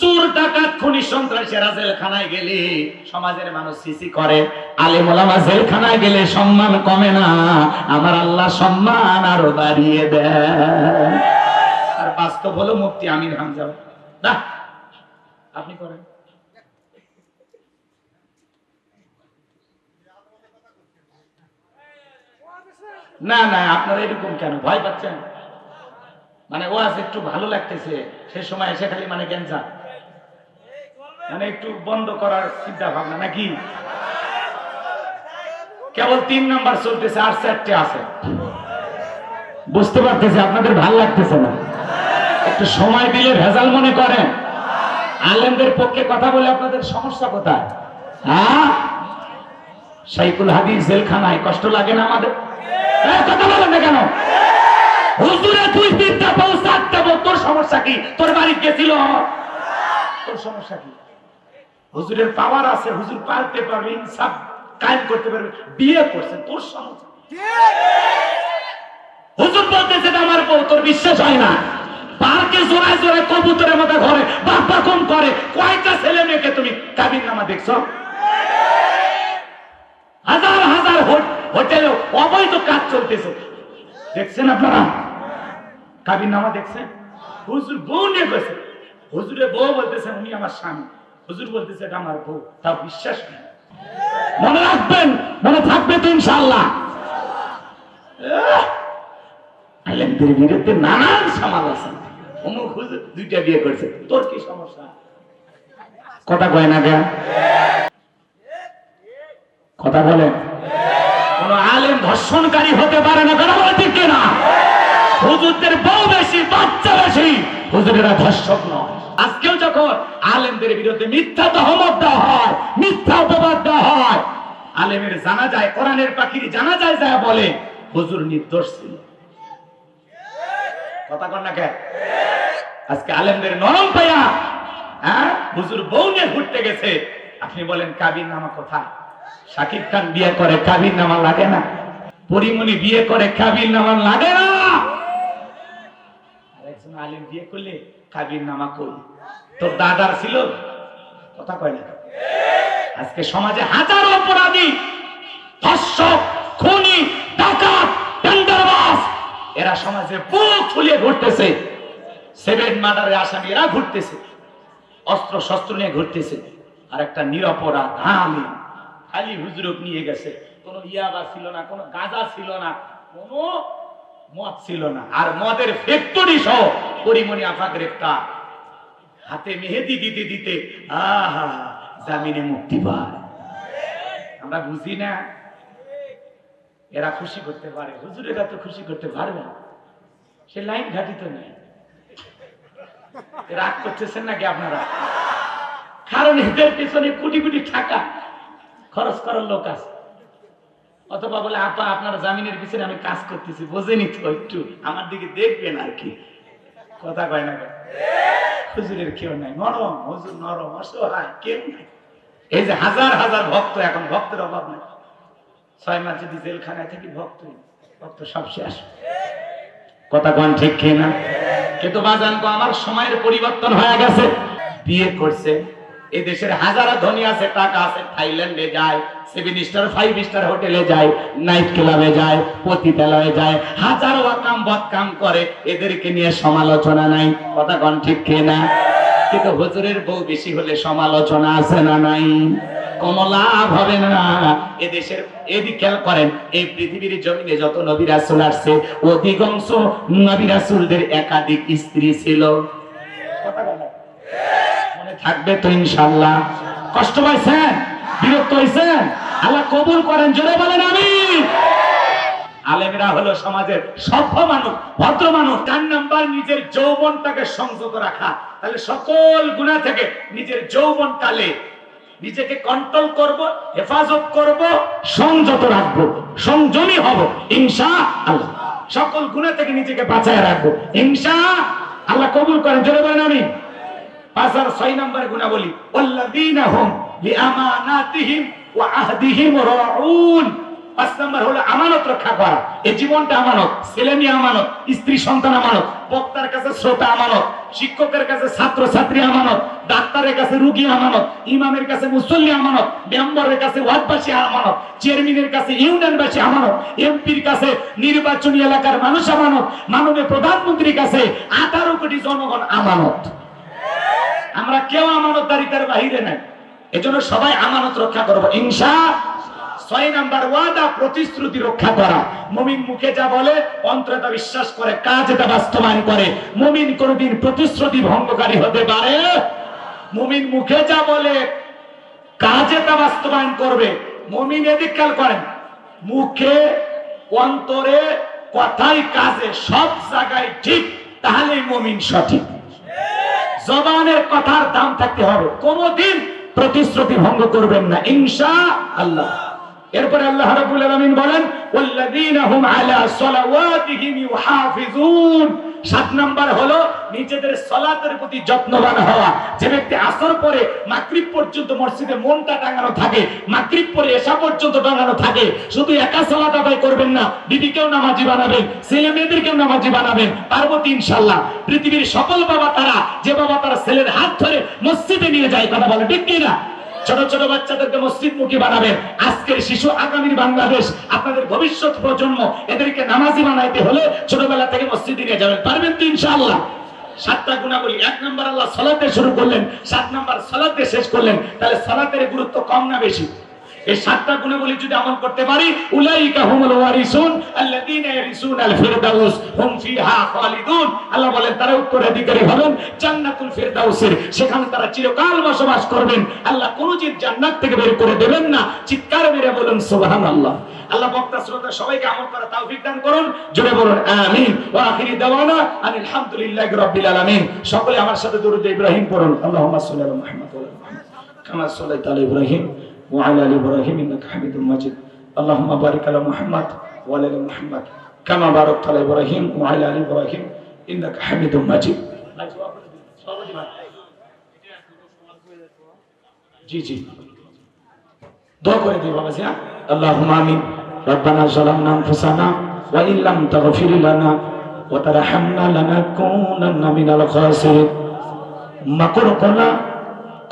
চোর ডাকাত, খুনি সন্ত্রাসীরা জেলখানায় গেলে সমাজের মানুষ সিসি করে। আলেম ওলামা জেলখানায় গেলে সম্মান কমে না। আমার আল্লাহ সম্মান আরও বাড়িয়ে দেয় আর বাস্তব হলো মুফতি আমির হামজা। না আপনি করেন। না না, আপনারা এরকম কেন? ভয় পাচ্ছেন? মানে ও আজ একটু ভালো লাগতেছে। সে সময় এসে খালি মানে ক্যান্সার মানে একটু বন্ধ করার চিন্তা ভাবনা নাকি? কেবল তিন নাম্বার চলতেছে, আর চারটে আছে। বুঝতে পারতেছে, আপনাদের ভালো লাগতেছে না। একটু সময় দিলে ভেজাল মনে করেন। আলেমদের পক্ষে কথা বলে আপনাদের সমস্যা কোথায়? হ্যাঁ? হাদিস জেলখানায় কষ্ট লাগে না আমাদের? কথা বলেন না কেন? হুজুরে, তুই বউ তোর সমস্যা কি? তোর বাড়ি গেছিল তোর সমস্যা কি? হুজুরের পাওয়ার আছে, হুজুর পালতে পারবে, ইনসাফ কায়েম করতে পারবে। বিয়ে করছেন তোর সমস্যা হুজুর বলতেছে এটা আমার বউ, তোর বিশ্বাস হয় না। পার্কে জোড়ায় জোড়ায় কবুতরের মতো ঘরে করে, কয়টা ছেলে মেয়েকে তুমি নামা দেখছ? হাজার হাজার হোটেলে, অবৈধ কাজ চলতেছে। দেখছেন আপনারা? কাবির নামা দেখছেন? হুজুর বউ নিয়ে গেছে। হুজুরের বউ বলতেছে, উনি আমার স্বামী। হুজুর বলতেছে, এটা আমার বউ তা বিশ্বাস নেই। মনে রাখবেন, মনে থাকবে তো ইনশাল্লাহ আলেমদের বিরুদ্ধে নানান অমুক হুজুর দুইটা বিয়ে করছে, তোর কি সমস্যা? কথা কয় না কথা বলেন। কোন আলেম ধর্ষণকারী হতে পারে না কেন বলে ঠিক কিনা? হুজুরদের বউ বেশি, বাচ্চা বেশি। হুজুরেরা ধর্ষক নয়। আজকেও যখন আলেমদের বিরুদ্ধে মিথ্যা তহমত দেওয়া হয়, মিথ্যা অপবাদ দেওয়া হয়, আলেমের জানা যায় কোরআনের পাখির জানা যায় যা বলে, হুজুর নির্দোষ ছিল। কথা কর না কে আজকে আলেমদের নরম পাইয়া হ্যাঁ? হুজুর বউ নিয়ে ঘুরতে গেছে। আপনি বলেন, কাবির নামা কোথায়? শাকিব খান বিয়ে করে, কাবির নামা লাগে না। পরিমণি বিয়ে করে, কাবির নামা লাগে না। আলেম বিয়ে করলে কাবির নামা কই? তোর দাদার ছিল? কথা কয় না। আজকে সমাজে হাজারো অপরাধী, ধর্ষক, খুনি, ডাকাত এরা সমাজে বুক ফুলিয়ে ঘুরতেছে। সেভেন মার্ডারের আসামি এরা ঘুরতেছে। অস্ত্র শস্ত্র নিয়ে ঘুরতেছে। আর একটা নিরপরাধ আমি খালি হুজুরক নিয়ে গেছে। কোনো ইয়াবা ছিল না, কোনো গাঁজা ছিল না, কোনো মদ ছিল না। আর মদের ফ্যাক্টরি সহ পরিমণি আফা গ্রেফতার হাতে মেহেদি দিতে দিতে, আহা, জামিনে মুক্তি পায়। আমরা বুঝি না, এরা খুশি করতে পারে। হুজুরেরা তো খুশি করতে পারবে না। সে লাইন ঘাটিত নেই। রাগ করতেছেন নাকি আপনারা? কারণ এদের পেছনে কোটি কোটি টাকা খরচ করার লোক আছে। অথবা বলে, আপা, আপনার জামিনের পিছনে আমি কাজ করতেছি, বোঝেনি তো একটু। আমার দিকে দেখবেন আর কি। কথা কয় না হুজুরের কেউ নাই। নরম, হুজুর নরম, অসহায়, কেউ নাই। এই যে হাজার হাজার ভক্ত, এখন ভক্তের অভাব নাই। ছয় মাস যদি জেলখানায় থাকি, ভক্ত ভক্ত সব শেষ। কথা কন ঠিক খেয়ে না কিন্তু বাজান আমার সময়ের পরিবর্তন হয়ে গেছে। বিয়ে করছে। এই দেশের হাজারো ধনী আছে, টাকা আছে, থাইল্যান্ডে যায় সেভেন স্টার ফাইভ স্টার হোটেলে যায় নাইট ক্লাবে যায়, পতিতালয়ে যায়, হাজারো কাম বদকাম করে, এদেরকে নিয়ে সমালোচনা নাই, কথা কন ঠিক খেয়ে না কিন্তু হুজুরের বউ বেশি হলে সমালোচনা আছে না নাই? কোন লাভ হবে না। এদেশের, এদিক খেয়াল করেন, এই পৃথিবীর জমিনে যত নবী রাসূল আসছে, অধিকাংশ নবী রাসূলদের একাধিক স্ত্রী ছিল। থাকবে তো ইনশাআল্লাহ। কষ্ট পাইছেন? বিরক্ত হয়েছেন আল্লাহ কবুল করেন, জোরে বলেন আমি আলেমেরা হলো সমাজের সভ্য মানুষ, ভদ্র মানুষ চার নাম্বার নিজের যৌবনটাকে সংযত রাখা। তাহলে সকল গুণা থেকে নিজের যৌবন কালে নিজেকে কন্ট্রোল করব, হেফাজত করব, সংযত রাখব, সংযমী হব ইনশা আল্লাহ সকল গুণা থেকে নিজেকে বাঁচায় রাখব ইনশা আল্লাহ কবুল করেন, জোরে বলেন আমি পাঁচ আর ছয় নম্বর গুণা বলি ওয়াল্লাযীনা লিআমানাতিহিম ওয়া আহদিহিম রাউন। পাঁচ নম্বর হলো আমানত রক্ষা করা। এই জীবনটা আমানত, ছেলে মেয়ে আমানত, স্ত্রী সন্তান শিক্ষকের কাছে আমানত, ডাক্তারের কাছে রুগী আমানত, ইমামের কাছে মুসল্লি আমানত, মেম্বারের কাছে ওয়ার্ডবাসী আমানত, চেয়ারম্যানের কাছে ইউনিয়নবাসী আমানত, এমপির কাছে নির্বাচনী এলাকার মানুষ আমানত, মাননীয় প্রধানমন্ত্রীর কাছে আঠারো কোটি জনগণ আমানত। আমরা কেউ আমানতদারিতার বাহিরে নাই। এজন্য সবাই আমানত রক্ষা করব। ইনশা ছয় নাম্বার ওয়াদা, প্রতিশ্রুতি রক্ষা করা। মুমিন মুখে যা বলে, অন্তরে তা বিশ্বাস করে, কাজে তা বাস্তবায়ন করে। মুমিন কোনদিন প্রতিশ্রুতি ভঙ্গকারী হতে পারে। মুমিন মুখে যা বলে, কাজে তা বাস্তবায়ন করবে। মুমিন এদিক খেয়াল করেন, মুখে, অন্তরে কথাই কাজে সব জায়গায় ঠিক, তাহলেই মুমিন সঠিক। জবানের কথার দাম থাকতে হবে। কোনদিন প্রতিশ্রুতি ভঙ্গ করবেন না। ইনশা আল্লাহ। এরপরে আল্লাহ রাব্বুল আলামিন বলেন, ওয়াল্লাযীনা হুম আলা সালাওয়াতিহিম ইউহাফিজুন। সাত নাম্বার হলো নিজেদের সালাতের প্রতি যত্নবান হওয়া। যে ব্যক্তি আসর পরে মাগরিব পর্যন্ত মসজিদে মনটা টাঙানো থাকে, মাগরিব পরে এশা পর্যন্ত টাঙানো থাকে, শুধু একা সালাত আদায় করবেন না, বিবিকেও নামাজি বানাবেন, ছেলে মেয়েদেরকেও নামাজি বানাবেন পার্বতী ইনশাআল্লাহ পৃথিবীর সকল বাবা তারা, যে বাবা তারা ছেলের হাত ধরে মসজিদে নিয়ে যায়, কথা বলে ঠিক কি না ছোট ছোট বাচ্চাদেরকে মসজিদ মুখী বানাবেন। আজকের শিশু আগামীর বাংলাদেশ, আপনাদের ভবিষ্যৎ প্রজন্ম এদেরকে নামাজি বানাইতে হলে ছোটবেলা থেকে মসজিদে নিয়ে যাবেন। পারবেন তো ইনশাআল্লাহ? সাতটা গুণাবলী। এক নম্বর আল্লাহ সলাতে শুরু করলেন, সাত নম্বর সালাতে শেষ করলেন। তাহলে সালাতের গুরুত্ব কম না বেশি? এই সাতটা গুণাবলী যদি আমল করতে পারি, উলাইকা হুমুল ওয়ারিসুন আল্লাযীনা ইয়ারিসুন আল ফিরদাউস হুম ফিহা খালিদুন। আল্লাহ বলেন, তারা উত্তরাধিকারী হবেন, জান্নাতুল ফিরদাউসের, সেখানে তারা চিরকাল বসবাস করবেন। আল্লাহ কোন জীব জান্নাত থেকে বের করে দেবেন না। চিৎকার মেরে বলুন, সুবহানাল্লাহ। আল্লাহ বক্তা শ্রোতা, সবাইকে আমল করা তৌফিক দান করুন। জোরে বলুন, আমিন। ওয়া আখিরি দাওয়ানা আনিল হামদুলিল্লাহি রাব্বিল আলামিন। সকলে আমার সাথে দরুদ ইব্রাহিম পড়ুন। আল্লাহুম্মা সাল্লি আলা মুহাম্মদ ওয়া আলা মুহাম্মদ। কামা সাল্লাইতা আলা ইব্রাহিম। وعلى ال ابراهيم انك حميد مجيد اللهم بارك على محمد وعلى ال محمد كما باركت على ابراهيم وعلى ال ابراهيم انك حميد مجيد জি জি দোয়া করে দিই বাবা হ্যাঁ اللهم امين ربنا ظلمنا انفسنا وان لم تغفر لنا وترحمنا لنكونن من الخاسرين মাকুর কোনা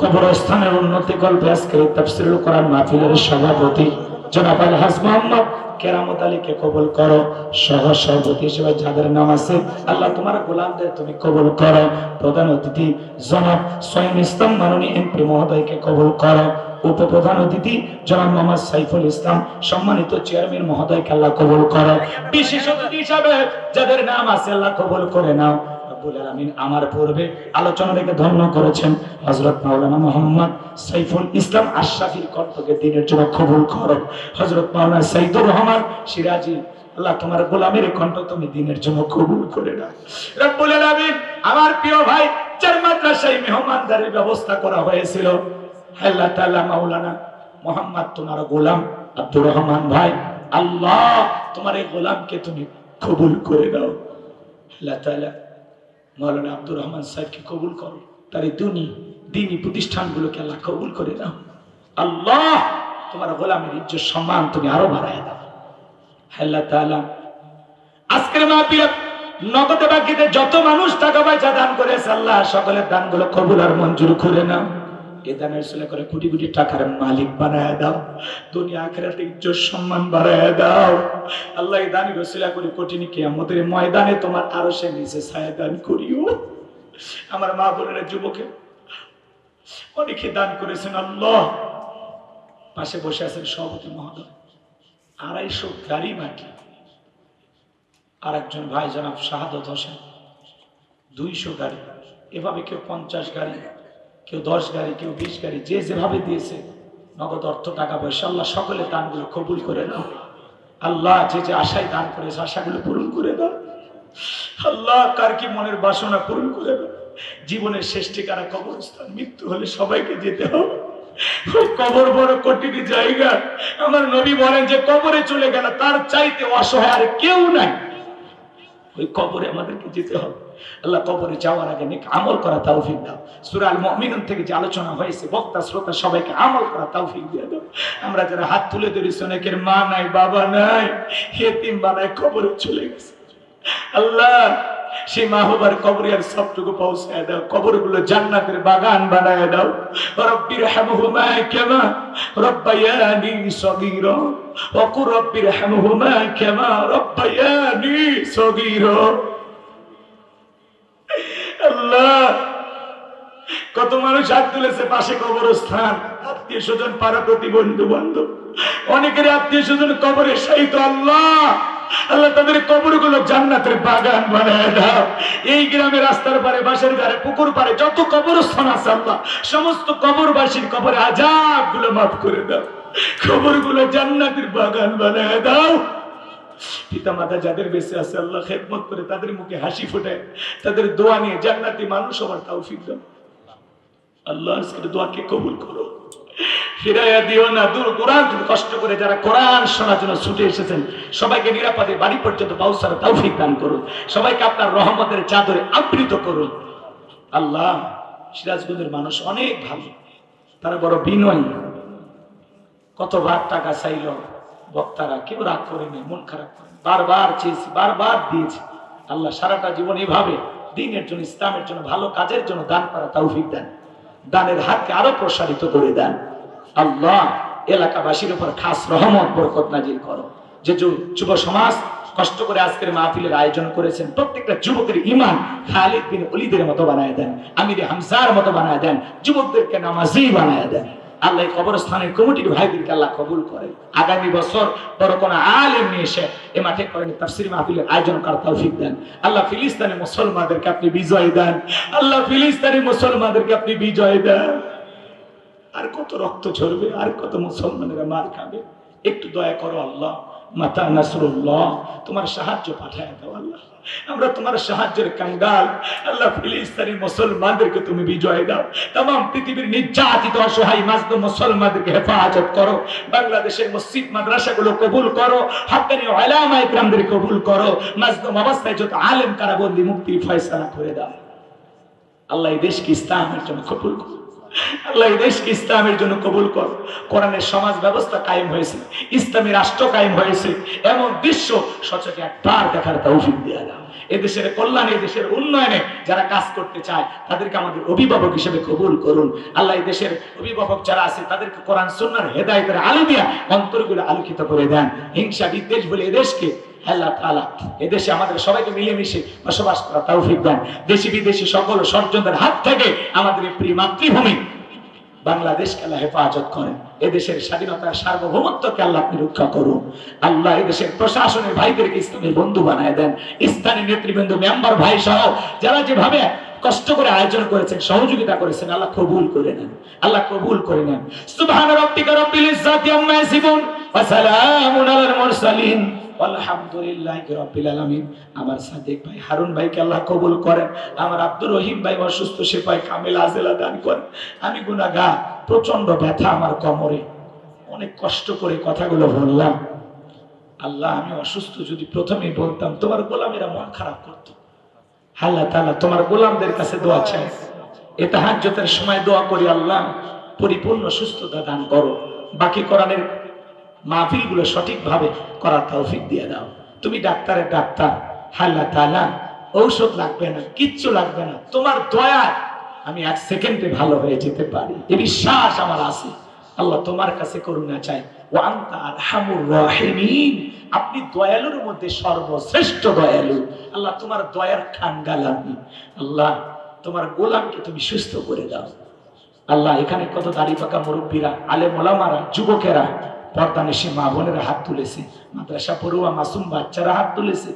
কবরস্থানের উন্নতি গল্পে আজকে তাফসিরুল কোরআন মাহফিলের সভাপতি জনাব আলহাজ মোহাম্মদ, কেরামত আলীকে কবুল করো, সহ সভাপতি হিসেবে যাদের নাম আছে, আল্লাহ তোমার গোলামদের তুমি কবুল করো। প্রধান অতিথি জনাব সৈম ইসলাম মাননী এমপি মহোদয়কে কবুল করো। উপপ্রধান অতিথি জনাব মোহাম্মদ সাইফুল ইসলাম, সম্মানিত চেয়ারম্যান মহোদয়কে আল্লাহ কবুল করো। বিশেষ অতিথি হিসাবে যাদের নাম আছে, আল্লাহ কবুল করে নাও। আমার পূর্বে আলোচনা থেকে ধন্য করেছেন হযরত মাওলানা মোহাম্মদ সাইফুল ইসলাম আশরাফির কণ্ঠকে দিনের জন্য কবুল করো। হযরত মাওলানা সাইদুর রহমান সিরাজি, আল্লাহ তোমার গোলামের কণ্ঠ তুমি দিনের জন্য কবুল করে রব্বুল আমার প্রিয় ভাই চার মাদ্রাসায় মেহমানদারির ব্যবস্থা করা হয়েছিল আল্লাহ তাআলা মাওলানা মোহাম্মদ তোমার গোলাম আব্দুর রহমান ভাই, আল্লাহ তোমার এই গোলামকে তুমি কবুল করে দাও আল্লাহ তাআলা মৌলানা আব্দুর রহমান সাহেবকে কবুল করো। তার এই দুনি দিনী প্রতিষ্ঠানগুলোকে আল্লাহ কবুল করে দাও আল্লাহ, তোমার গোলামের ইজ্জত সম্মান তুমি আরও বাড়ায় দাও। আল্লাহ আজকের মাহফিলে নগদে বাকিতে যত মানুষ টাকা পয়সা দান করেছে, আল্লাহ সকলের দানগুলো কবুল আর মঞ্জুর করে নাও। এ দানের ছেলে করে কোটি কোটি টাকার মালিক বানায় দাও। দুনিয়া আখেরাতে ইজ্জত সম্মান বাড়ায় দাও। আল্লাহ এই দানি রসিলা করে কঠিন আমাদের ময়দানে তোমার আরও সে নিচে ছায়া দান করিও। আমার মা বোনের, যুবকে, অনেকে দান করেছেন আল্লাহ। পাশে বসে আছেন সভাপতি মহোদয়। আড়াইশো গাড়ি মাটি। আর একজন ভাই জনাব শাহাদত হোসেন। দুইশো গাড়ি। এভাবে কেউ পঞ্চাশ গাড়ি কেউ দশ গাড়ি, কেউ বিশ গাড়ি, যে যেভাবে দিয়েছে, নগদ অর্থ, টাকা পয়সা, আল্লাহ সকলে দানগুলো কবুল করে নাও। আল্লাহ যে যে আশায় দান করেছে, আশাগুলো পূরণ করে দাও। আল্লাহ কার কি মনের বাসনা পূরণ করে দাও। জীবনের শেষ ঠিকানা কবরস্থান, মৃত্যু হলে সবাইকে যেতে হবে। কবর বড় কঠিন জায়গা। আমার নবী বলেন যে, কবরে চলে গেল তার চাইতে অসহায় আর কেউ নাই। ওই কবরে আমাদেরকে যেতে হবে। আল্লাহ কবরে যাওয়ার আগে নেক আমল করা তৌফিক দাও সূরা আল মুমিনুন থেকে যে আলোচনা হয়েছে বক্তা শ্রোতা সবাইকে আমল করা তৌফিক দিয়ে দাও আমরা যারা হাত তুলে ধরেছি অনেকের মা নাই বাবা নাই এতিম বানায় কবরে চলে গেছে আল্লাহ সেই মা বাবার কবরে আর সবটুকু পৌঁছায় দাও কবরগুলো জান্নাতের বাগান বানায় দাও রব্বির হামহুমা কেমা রব্বায়ানি সগীরা وقل رب ارحمهما كما ربياني صغيرا কত মানুষ হাত তুলেছে, পাশে কবরস্থান। আত্মীয় স্বজন, পাড়া প্রতিবন্ধু বান্ধব। অনেকের আত্মীয় স্বজন কবরে শায়িত আল্লাহ। আল্লাহ তাদের কবরগুলো জান্নাতের বাগান বানায় দাও। এই গ্রামে রাস্তার পারে বাসের ধারে, পুকুর পারে যত কবরস্থান আছে আল্লাহ, সমস্ত কবরবাসীর কবরে আজাবগুলো মাফ করে দাও। কবরগুলো জান্নাতের বাগান বানায় দাও। পিতা মাতা যাদের বেঁচে আছে, আল্লাহ খেদমত করে তাদের মুখে হাসি ফোটায়, তাদের দোয়া নিয়ে জান্নাতি মানুষ হওয়ার তৌফিক দাও। আল্লাহ আজকের দোয়াকে কবুল করো। নিরাপদে বাড়ি পর্যন্ত দান করুন। সবাইকে আপনার চাদরে আবৃত করুন। মানুষ অনেক ভালো, তারা বড় বিনয়। কতবার টাকা চাইল বক্তারা কেউ রাগ করেনি মন খারাপ করে বারবার চেয়েছি, বারবার দিয়েছি। আল্লাহ সারাটা জীবন এভাবে দিনের জন্য, ইসলামের জন্য, ভালো কাজের জন্য দান করা তৌফিক দেন। দানের হাতকে আরও প্রসারিত করে দেন। আল্লাহ এলাকাবাসীর উপর খাস রহমত, বরকত নাজিল করো। যে যুব সমাজ কষ্ট করে আজকের মাহফিলের আয়োজন করেছেন, প্রত্যেকটা যুবকের ইমান খালিদ বিন অলিদের মতো বানায় দেন, আমির হামসার মতো বানায় দেন, যুবকদেরকে নামাজি বানায় দেন। আল্লাহ কবরস্থানের কমিটির ভাইদেরকে আল্লাহ কবুল করে আগামী বছর বড় কোন আলেম নিয়ে এসে এ মাঠে করেন, তাফসির মাহফিলের আয়োজন করার তৌফিক দেন। আল্লাহ ফিলিস্তানি মুসলমানদেরকে আপনি বিজয় দেন। আল্লাহ ফিলিস্তানি মুসলমানদেরকে আপনি বিজয় দেন। আর কত রক্ত ঝরবে, আর কত মুসলমানেরা মার খাবে। একটু দয়া করো আল্লাহ। মাতা নাসরুল্লাহ, তোমার সাহায্য পাঠায় দাও আল্লাহ। আমরা তোমার সাহায্যের কাঙ্গাল। আল্লাহ ফিলিস্তানি মুসলমানদেরকে তুমি বিজয় দাও। তাম পৃথিবীর নির্যাতিত, অসহায় মাজদ মুসলমানদেরকে হেফাজত করো। বাংলাদেশের মসজিদ, মাদ্রাসাগুলো কবুল করো। হাক্কানি আলামা ইকরামদের কবুল করো। মাজদুম অবস্থায় যত আলেম, কারাবন্দি মুক্তির ফয়সালা করে দাও। আল্লাহ এই দেশকে ইসলামের জন্য কবুল করো। আল্লাহ এই ইসলামের জন্য কবুল কর। কোরআনের সমাজ ব্যবস্থা কায়েম হয়েছে। ইসলামী রাষ্ট্র কায়েম হয়েছে। এমন দৃশ্য সচকে একবার দেখার তৌফিক দেওয়া দাও। এদেশের কল্যাণে, এদেশের উন্নয়নে যারা কাজ করতে চায়, তাদেরকে আমাদের অভিভাবক হিসেবে কবুল করুন। আল্লাহ দেশের অভিভাবক যারা আছে, তাদেরকে কোরআন সুন্নার হেদায়তের আলো দিয়া অন্তরগুলো আলোকিত করে দেন। হিংসা বিদ্বেষ বলে এদেশকে আল্লাহ তাআলা এদেশে আমাদের সবাইকে মিলেমিশে বসবাস করা তৌফিক দেন। দেশি বিদেশি সকল হাত থেকে আমাদের প্রিয় মাতৃভূমি বাংলাদেশকে আল্লাহ হেফাজত করেন। এদেশের স্বাধীনতার সার্বভৌমত্বকে আল্লাহ আপনি রক্ষা করুন। আল্লাহ এদেশের প্রশাসনের ভাইদেরকে ইসলামের বন্ধু বানায় দেন। স্থানীয় নেতৃবৃন্দ, মেম্বার, ভাই সহ যারা যেভাবে কষ্ট করে আয়োজন করেছেন, সহযোগিতা করেছেন, আল্লাহ কবুল করে নেন। আল্লাহ কবুল করে নেন। সুবহান রাব্বিকা ইজ্জাতি আম্মা ইয়াসিফুন ওয়া সালামুন আলাল মুরসালিন। আলহামদুলিল্লাহি রাব্বিল আলামিন। আমার সাদিক ভাই হারুন ভাইকে আল্লাহ কবুল করেন। আমার আব্দুর রহিম ভাই অসুস্থ আজেলা দান করেন। আমি প্রচণ্ড ব্যথা আমার কোমরে। অনেক কষ্ট করে কথাগুলো বললাম। আল্লাহ, আমি অসুস্থ যদি প্রথমেই বলতাম, তোমার গোলামেরা মন খারাপ করতো। আল্লাহ তাআলা তোমার গোলামদের কাছে দোয়া চাই এ তাহাজ্জুদের সময় দোয়া করি আল্লাহ, পরিপূর্ণ সুস্থতা দান করো। বাকি কোরআনের মাহফিলগুলো সঠিকভাবে করার তৌফিক দিয়ে দাও। তুমি ডাক্তারের ডাক্তার আল্লাহ তাআলা ঔষধ লাগবে না, কিচ্ছু লাগবে না, তোমার দয়া আমি এক সেকেন্ডে ভালো হয়ে যেতে পারি। এ বিশ্বাস আমার আছে। আল্লাহ তোমার কাছে করুণা চাই। ও আপনি দয়ালুর মধ্যে সর্বশ্রেষ্ঠ দয়ালু। আল্লাহ তোমার দয়ার খানগাল আমি। আল্লাহ তোমার গোলামকে তুমি সুস্থ করে দাও। আল্লাহ এখানে কত দাড়ি পাকা মুরব্বীরা আলে মোলামারা যুবকেরা পর্দা নিশে মা বোনেরা হাত তুলেছে। মাদ্রাসা পড়ুয়া মাসুম বাচ্চারা হাত তুলেছে।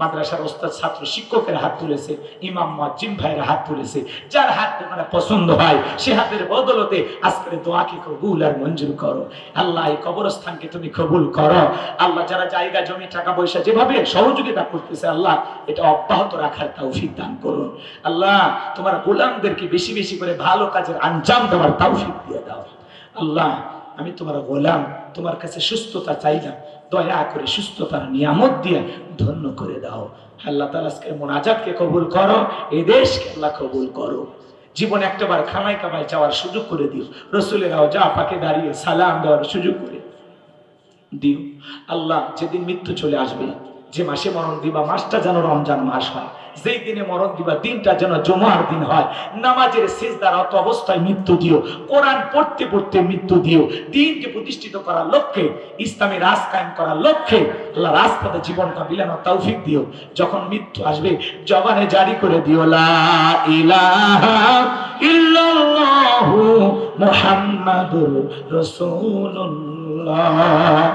মাদ্রাসার ওস্তাদ, ছাত্র শিক্ষকের হাত তুলেছে। ইমাম মজ্জিম ভাইয়ের হাত তুলেছে। যার হাত তোমার পছন্দ হয়, সে হাতের বদলতে আজকের দোয়াকে কবুল আর মঞ্জুর করো। আল্লাহ এই কবরস্থানকে তুমি কবুল করো। আল্লাহ যারা জায়গা, জমি, টাকা, পয়সা যেভাবে সহযোগিতা করতেছে, আল্লাহ এটা অব্যাহত রাখার তৌফিক দান করুন। আল্লাহ তোমার গোলামদেরকে বেশি বেশি করে ভালো কাজের আঞ্জাম দেওয়ার তৌফিক দিয়ে দাও। আল্লাহ, আমি তোমার গোলাম। তোমার কাছে সুস্থতা চাইলাম, দয়া করে সুস্থতার নিয়ামত দিয়ে ধন্য করে দাও। আল্লাহ তালা আজকে মোনাজাতকে কবুল করো এ দেশকে আল্লাহ কবুল করো। জীবন একটাবার খামায় কামায় যাওয়ার সুযোগ করে দিও। রসুলেরাও যা পাকে দাঁড়িয়ে সালাম দেওয়ার সুযোগ করে দিও। আল্লাহ যেদিন মৃত্যু চলে আসবে যে মাসে মরণ দিবা, মাসটা যেন রমজান মাস হয়। যেই দিনে মরণ দিবা, দিনটা যেন জমার দিন হয়। নামাজের সিজদার অত অবস্থায় মৃত্যু দিও, কোরআন পড়তে পড়তে মৃত্যু দিও, দিনকে প্রতিষ্ঠিত করার লক্ষ্যে, ইসলামী রাজ কায়েম করার লক্ষ্যে আল্লাহ রাজপথে জীবনটা বিলানো তৌফিক দিও। যখন মৃত্যু আসবে, জবানে জারি করে দিও, লা ইলাহা ইল্লাল্লাহু মুহাম্মাদুর রাসূলুল্লাহ।